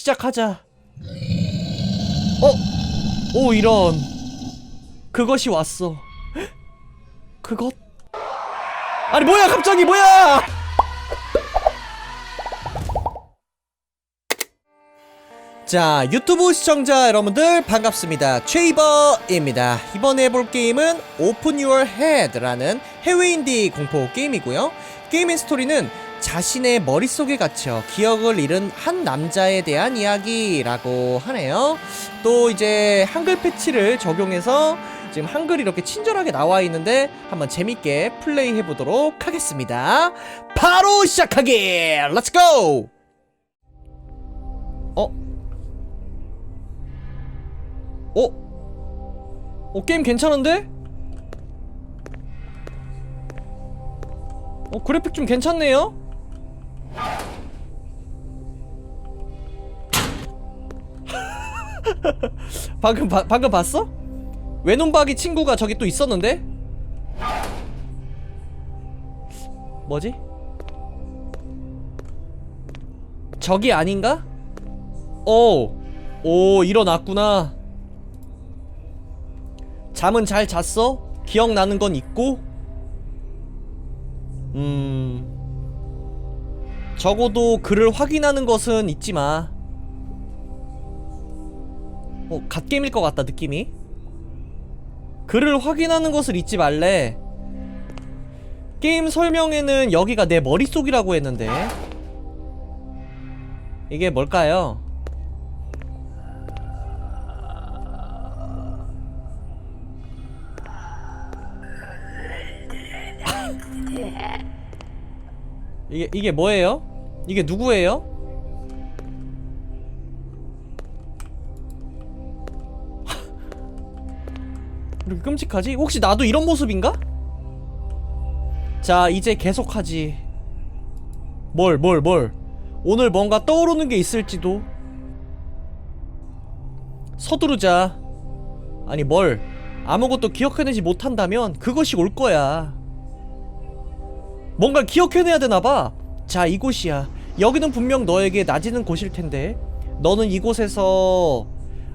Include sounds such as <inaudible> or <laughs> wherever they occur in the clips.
시작하자. 어? 오 이런. 그것이 왔어. 그것? 아니 뭐야 갑자기 뭐야? 자 유튜브 시청자 여러분들 반갑습니다 최이버입니다 이번에 해볼 게임은 Open Your Head라는 해외 인디 공포 게임이고요 게임의 스토리는 자신의 머릿속에 갇혀 기억을 잃은 한 남자에 대한 이야기라고 하네요 또 이제 한글 패치를 적용해서 지금 한글이 이렇게 친절하게 나와 있는데 한번 재밌게 플레이 해 보도록 하겠습니다 바로 시작하기 렛츠 고 어? 어? 어 게임 괜찮은데? 어 그래픽 좀 괜찮네요? <laughs> 방금 바, 방금 봤어? 외눈박이 친구가 저기 또 있었는데? 뭐지? 저기 아닌가? 오, 오 일어났구나. 잠은 잘 잤어? 기억나는 건 있고? 음. 적어도 글을 확인하는 것은 잊지 마. 어, 갓겜일 것 같다, 느낌이. 글을 확인하는 것을 잊지 말래. 게임 설명에는 여기가 내 머릿속이라고 했는데. 이게 뭘까요? <laughs> 이게 이게 뭐예요? 이게 누구예요? <laughs> 이렇게 끔찍하지? 혹시 나도 이런 모습인가? 자 이제 계속하지 뭘 뭘 뭘 오늘 뭔가 떠오르는 게 있을지도 서두르자 아니 뭘 아무것도 기억해내지 못한다면 그것이 올 거야 뭔가 기억해내야 되나봐. 자, 이곳이야. 여기는 분명 너에게 낮이는 곳일 텐데, 너는 이곳에서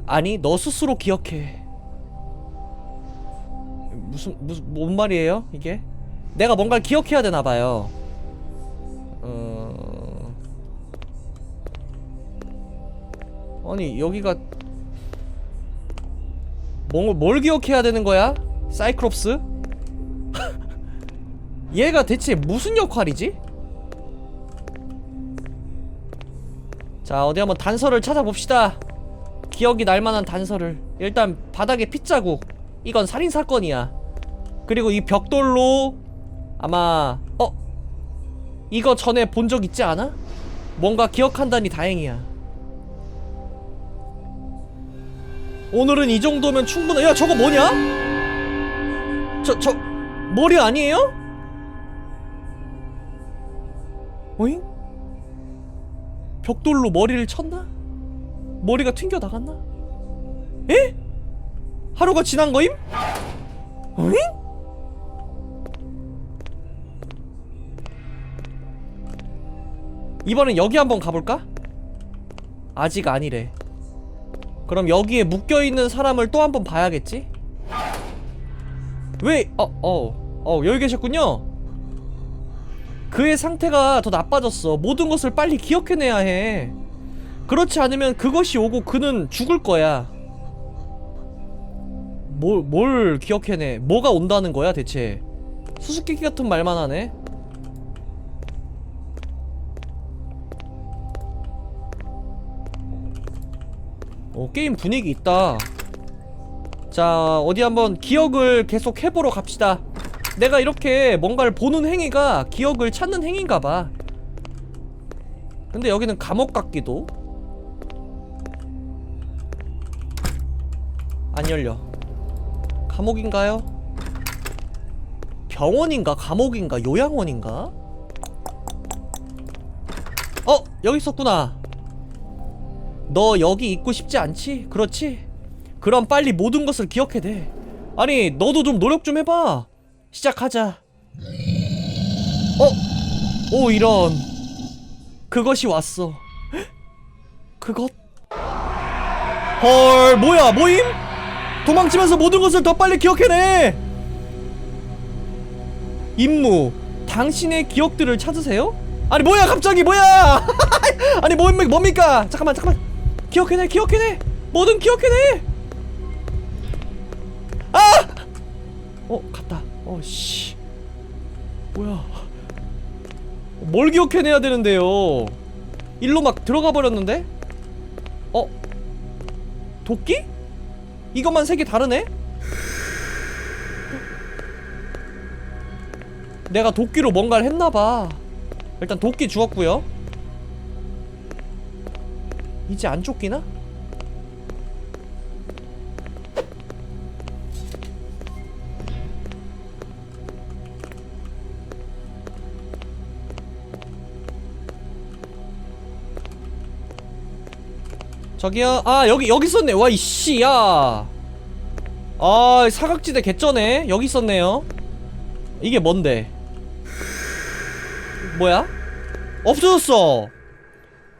아니, 너 스스로 기억해. 무슨 무슨 뭔 말이에요? 이게? 내가 뭔가를 기억해야 되나 봐요. 어... 아니, 여기가 뭘, 뭘 기억해야 되는 거야? 사이클롭스? <laughs> 얘가 대체 무슨 역할이지? 자 어디 한번 단서를 찾아봅시다 기억이 날만한 단서를 일단 바닥에 핏자국 이건 살인사건이야 그리고 이 벽돌로 아마 어? 이거 전에 본 적 있지 않아? 뭔가 기억한다니 다행이야 오늘은 이 정도면 충분해 야 저거 뭐냐? 저, 저 머리 아니에요? 어잉? 벽돌로 머리를 쳤나? 머리가 튕겨 나갔나? 에? 하루가 지난 거임? 어잉? 이번엔 여기 한번 가볼까? 아직 아니래. 그럼 여기에 묶여있는 사람을 또 한번 봐야겠지? 왜, 어, 어, 어, 여기 계셨군요? 그의 상태가 더 나빠졌어. 모든 것을 빨리 기억해내야 해. 그렇지 않으면 그것이 오고 그는 죽을 거야. 뭘, 뭘 기억해내? 뭐가 온다는 거야, 대체? 수수께끼 같은 말만 하네? 오, 게임 분위기 있다. 자, 어디 한번 기억을 계속 해보러 갑시다. 내가 이렇게 뭔가를 보는 행위가 기억을 찾는 행위인가봐 근데 여기는 감옥 같기도 안 열려 감옥인가요? 병원인가 감옥인가 요양원인가? 어! 여기 있었구나 너 여기 있고 싶지 않지? 그렇지? 그럼 빨리 모든 것을 기억해내 아니 너도 좀 노력 좀 해봐 시작하자. 어? 오 이런. 그것이 왔어. 그것 헐 뭐야 모임? 도망치면서 모든 것을 더 빨리 기억해내 임무 당신의 기억들을 찾으세요? 아니 뭐야 갑자기 뭐야 <laughs> 아니 뭐, 뭡니까 잠깐만 잠깐만 기억해내 기억해내 뭐든 기억해내 아! 어 갔다 어씨. 뭐야? 뭘 기억해내야 되는데요? 일로 막 들어가 버렸는데? 어? 도끼? 이것만 색이 다르네? 내가 도끼로 뭔가를 했나봐. 일단 도끼 주웠고요. 이제 안 쫓기나? 저기요. 아 여기 여기 있었네. 와 이씨 야아 사각지대 개쩌네. 여기 있었네요. 이게 뭔데? 뭐야? 없어졌어.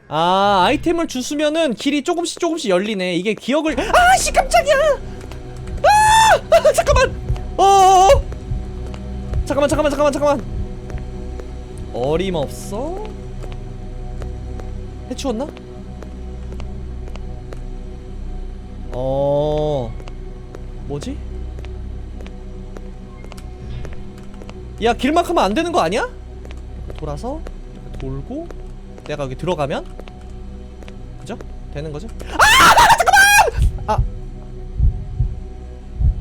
아 아이템을 주스면은 길이 조금씩 조금씩 열리네. 이게 기억을 아씨 깜짝이야. 아, 아 잠깐만. 어어어. 잠깐만 잠깐만 잠깐만 잠깐만. 어림없어? 해치웠나? 어 뭐지? 야 길막 하면 안 되는 거 아니야? 돌아서 돌고 내가 여기 들어가면 그죠? 되는 거죠? 아 잠깐만!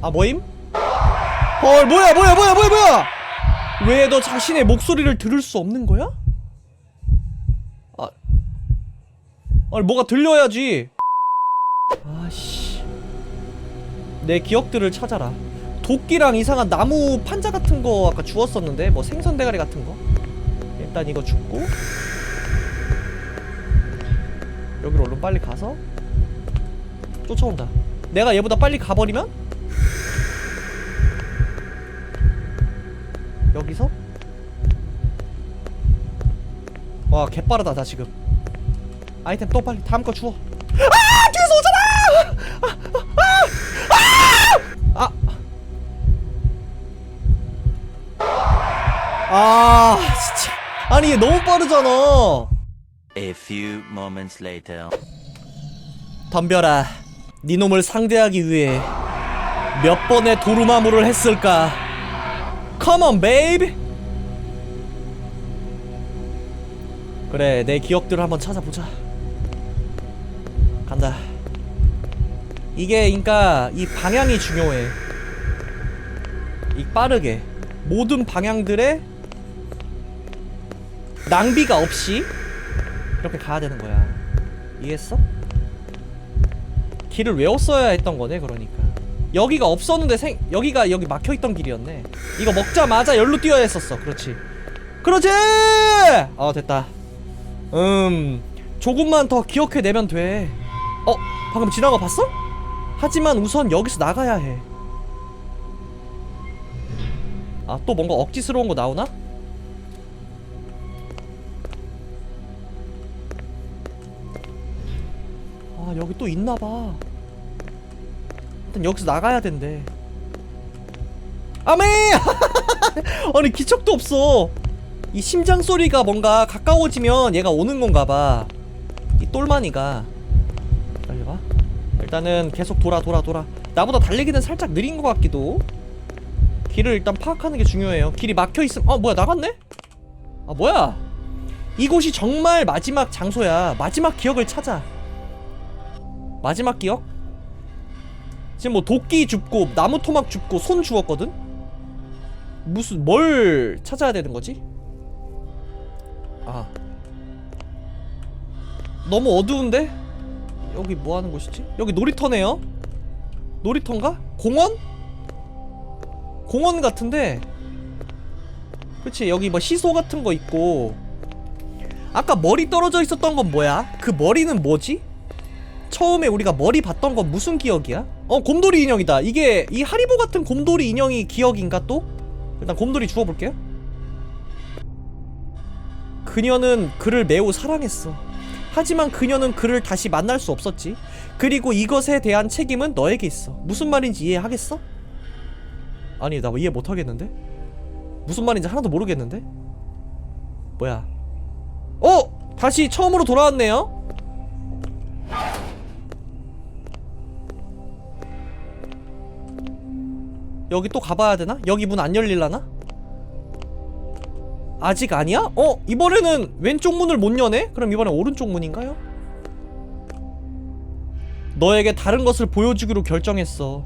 아, 아 뭐임? 헐 뭐야 뭐야 뭐야 뭐야 뭐야? 왜 너 자신의 목소리를 들을 수 없는 거야? 아, 아니 뭐가 들려야지. 아씨, 내 기억들을 찾아라. 도끼랑 이상한 나무 판자 같은 거 아까 주웠었는데 뭐 생선 대가리 같은 거. 일단 이거 줍고 여기로 얼른 빨리 가서 쫓아온다. 내가 얘보다 빨리 가버리면 여기서 와 개빠르다 나 지금 아이템 또 빨리 다음 거 주워 오잖아! 아, 아, 아. 아! 진짜. 아니 얘 너무 빠르잖아. A few moments later. 덤벼라. 네 놈을 상대하기 위해 몇 번의 도루마무를 했을까? Come on babe! 그래 내 기억들을 한번 찾아보자. 간다 이게 그니까 이 방향이 중요해. 이 빠르게. 모든 방향들에 낭비가 없이 이렇게 가야 되는 거야. 이해했어? 길을 외웠어야 했던 거네 그러니까. 여기가 없었는데 생 여기가 여기 막혀 있던 길이었네. 이거 먹자마자 열로 뛰어야 했었어. 그렇지. 그렇지! 어 됐다. 음 조금만 더 기억해 내면 돼 어 방금 지나간 거 봤어? 하지만 우선 여기서 나가야 해 아 또 뭔가 억지스러운 거 나오나? 아 여기 또 있나봐. 일단 여기서 나가야 된대. 아메! <laughs> 아니 기척도 없어. 이 심장 소리가 뭔가 가까워지면 얘가 오는 건가 봐. 이 똘마니가 일단은 계속 돌아 돌아 돌아 나보다 달리기는 살짝 느린 것 같기도 길을 일단 파악하는 게 중요해요 길이 막혀있음 어 뭐야 나갔네? 아 뭐야 이곳이 정말 마지막 장소야 마지막 기억을 찾아 마지막 기억? 지금 뭐 도끼 줍고 나무 토막 줍고 손 주웠거든? 무슨 뭘 찾아야 되는 거지? 아 너무 어두운데? 여기 뭐 하는 곳이지? 여기 놀이터네요? 놀이터인가? 공원? 공원 같은데 그치 여기 뭐 시소 같은 거 있고 아까 머리 떨어져 있었던 건 뭐야? 그 머리는 뭐지? 처음에 우리가 머리 봤던 건 무슨 기억이야? 어 곰돌이 인형이다 이게 이 하리보 같은 곰돌이 인형이 기억인가 또? 일단 곰돌이 주워볼게요 그녀는 그를 매우 사랑했어 하지만 그녀는 그를 다시 만날 수 없었지. 그리고 이것에 대한 책임은 너에게 있어. 무슨 말인지 이해하겠어? 아니 나 이해 못 하겠는데? 무슨 말인지 하나도 모르겠는데? 뭐야? 어! 다시 처음으로 돌아왔네요. 여기 또 가봐야 되나? 여기 문 안 열릴라나? 아직 아니야? 어? 이번에는 왼쪽 문을 못 여네? 그럼 이번엔 오른쪽 문인가요? 너에게 다른 것을 보여주기로 결정했어.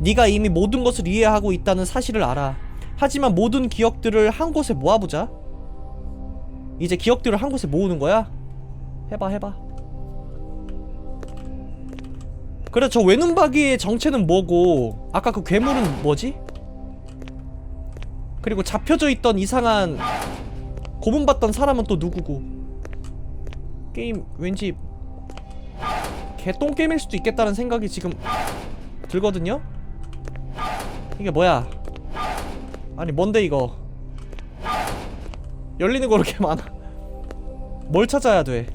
네가 이미 모든 것을 이해하고 있다는 사실을 알아. 하지만 모든 기억들을 한 곳에 모아보자. 이제 기억들을 한 곳에 모으는 거야? 해봐, 해봐. 그래, 저 외눈박이의 정체는 뭐고, 아까 그 괴물은 뭐지? 그리고 잡혀져 있던 이상한 고문받던 사람은 또 누구고? 게임 왠지 개똥 게임일 수도 있겠다는 생각이 지금 들거든요. 이게 뭐야? 아니 뭔데 이거? 열리는 거 이렇게 <laughs> 많아. 뭘 찾아야 돼?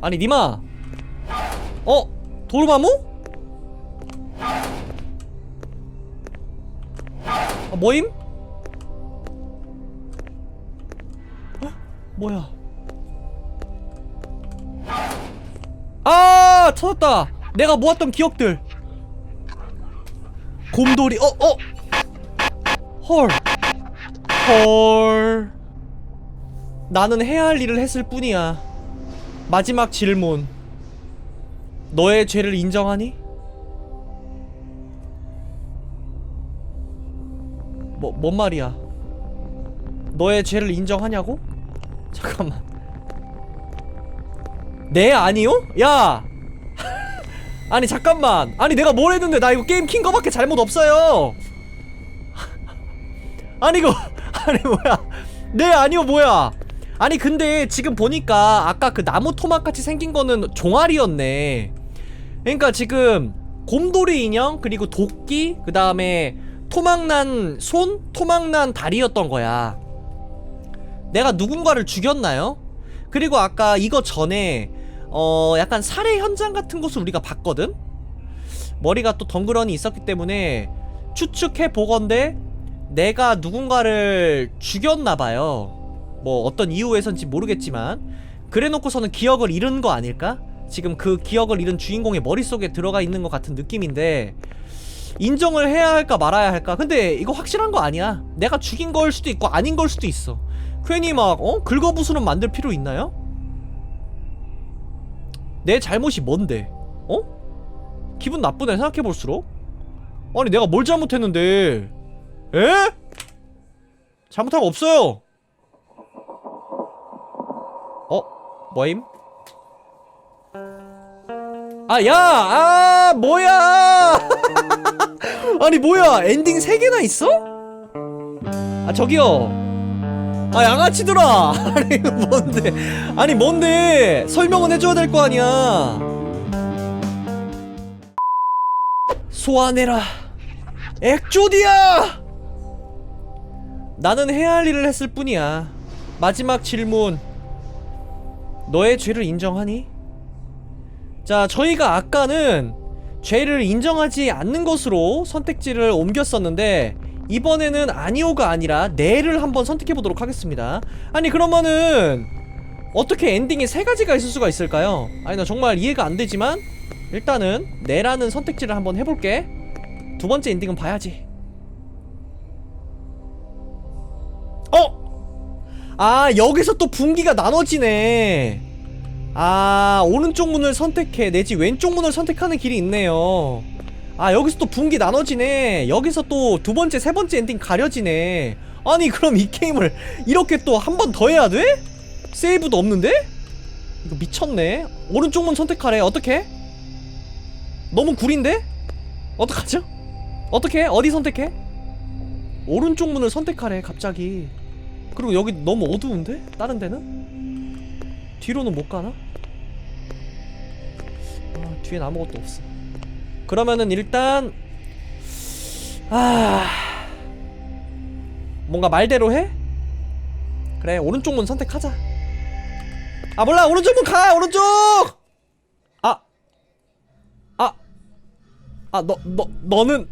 아니 니마. 어? 도르마무? 아, 뭐임? 어? 뭐야? 아 찾았다. 내가 모았던 기억들. 곰돌이. 어 어. 헐. 헐. 나는 해야 할 일을 했을 뿐이야. 마지막 질문. 너의 죄를 인정하니? 뭐, 뭔 말이야? 너의 죄를 인정하냐고? 잠깐만. 네, 아니요? 야! <laughs> 아니, 잠깐만. 아니, 내가 뭘 했는데 나 이거 게임 킨 거밖에 잘못 없어요. <laughs> 아니, 이거, <laughs> 아니, 뭐야. 네, 아니요, 뭐야. 아니, 근데 지금 보니까 아까 그 나무 토막 같이 생긴 거는 종아리였네. 그러니까 지금 곰돌이 인형, 그리고 도끼, 그 다음에 토막난 손, 토막난 다리였던 거야. 내가 누군가를 죽였나요? 그리고 아까 이거 전에 어 약간 살해 현장 같은 곳을 우리가 봤거든. 머리가 또 덩그러니 있었기 때문에 추측해 보건데 내가 누군가를 죽였나 봐요. 뭐 어떤 이유에선지 모르겠지만 그래놓고서는 기억을 잃은 거 아닐까? 지금 그 기억을 잃은 주인공의 머릿속에 들어가 있는 것 같은 느낌인데 인정을 해야 할까 말아야 할까? 근데 이거 확실한 거 아니야. 내가 죽인 걸 수도 있고 아닌 걸 수도 있어. 괜히 막 어? 긁어부수는 만들 필요 있나요? 내 잘못이 뭔데? 어? 기분 나쁘네 생각해볼수록 아니 내가 뭘 잘못했는데 에? 잘못한 거 없어요 어? 뭐임? 아, 야! 아, 뭐야! <laughs> 아니, 뭐야! 엔딩 3개나 있어? 아, 저기요. 아, 양아치들아! <laughs> 아니, 뭔데? 아니, 뭔데? 설명은 해줘야 될 거 아니야. 소환해라. 액조디야! 나는 해야 할 일을 했을 뿐이야. 마지막 질문. 너의 죄를 인정하니? 자, 저희가 아까는 죄를 인정하지 않는 것으로 선택지를 옮겼었는데 이번에는 아니오가 아니라 네를 한번 선택해 보도록 하겠습니다. 아니 그러면은 어떻게 엔딩이 세 가지가 있을 수가 있을까요? 아니 나 정말 이해가 안 되지만 일단은 네라는 선택지를 한번 해볼게. 두 번째 엔딩은 봐야지. 어? 아 여기서 또 분기가 나눠지네. 아 오른쪽 문을 선택해 내지 왼쪽 문을 선택하는 길이 있네요 아 여기서 또 분기 나눠지네 여기서 또 두 번째 세 번째 엔딩 가려지네 아니 그럼 이 게임을 이렇게 또 한 번 더 해야 돼? 세이브도 없는데? 이거 미쳤네 오른쪽 문 선택하래 어떻게? 너무 구린데? 어떡하죠? 어떻게? 어디 선택해? 오른쪽 문을 선택하래 갑자기 그리고 여기 너무 어두운데? 다른 데는? 뒤로는 못 가나? 아, 뒤엔 아무것도 없어. 그러면은 일단 아 뭔가 말대로 해? 그래 오른쪽 문 선택하자 아 몰라 오른쪽 문 가 오른쪽 아 아 아 너 너 너는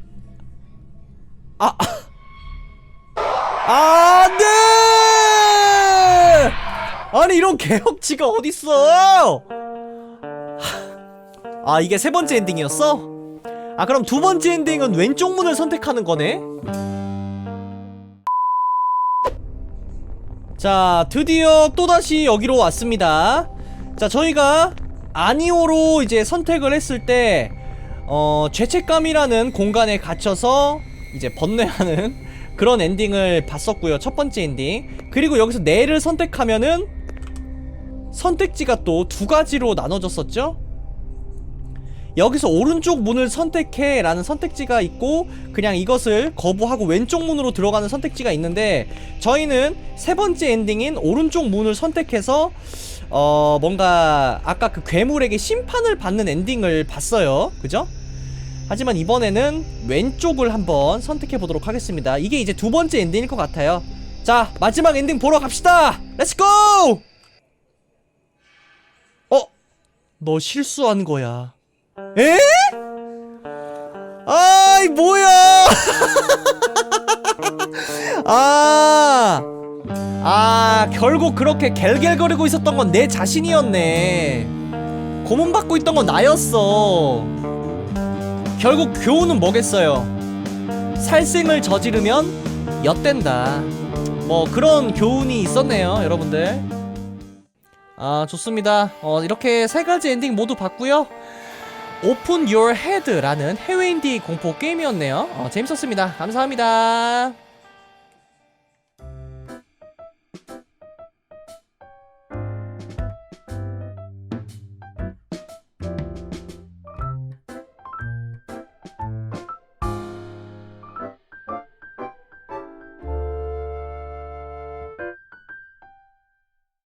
아 아, 안 아니 이런 개혁지가 어딨어? 아 이게 세 번째 엔딩이었어? 아 그럼 두 번째 엔딩은 왼쪽 문을 선택하는 거네? 자 드디어 또다시 여기로 왔습니다. 자 저희가 아니오로 이제 선택을 했을 때 어, 죄책감이라는 공간에 갇혀서 이제 번뇌하는 그런 엔딩을 봤었고요 첫 번째 엔딩. 그리고 여기서 네를 선택하면은 선택지가 또 두 가지로 나눠졌었죠? 여기서 오른쪽 문을 선택해 라는 선택지가 있고 그냥 이것을 거부하고 왼쪽 문으로 들어가는 선택지가 있는데 저희는 세 번째 엔딩인 오른쪽 문을 선택해서 어 뭔가 아까 그 괴물에게 심판을 받는 엔딩을 봤어요. 그죠? 하지만 이번에는 왼쪽을 한번 선택해 보도록 하겠습니다. 이게 이제 두 번째 엔딩일 것 같아요. 자 마지막 엔딩 보러 갑시다! 렛츠고! 너 실수한 거야. 에? 아이 뭐야? <laughs> 아, 아 결국 그렇게 갤갤거리고 있었던 건 내 자신이었네. 고문받고 있던 건 나였어. 결국 교훈은 뭐겠어요? 살생을 저지르면 엿된다. 뭐 그런 교훈이 있었네요 여러분들 아 좋습니다 어 이렇게 세 가지 엔딩 모두 봤고요 오픈 Your Head라는 해외 인디 공포 게임이었네요. 어, 재밌었습니다. 감사합니다.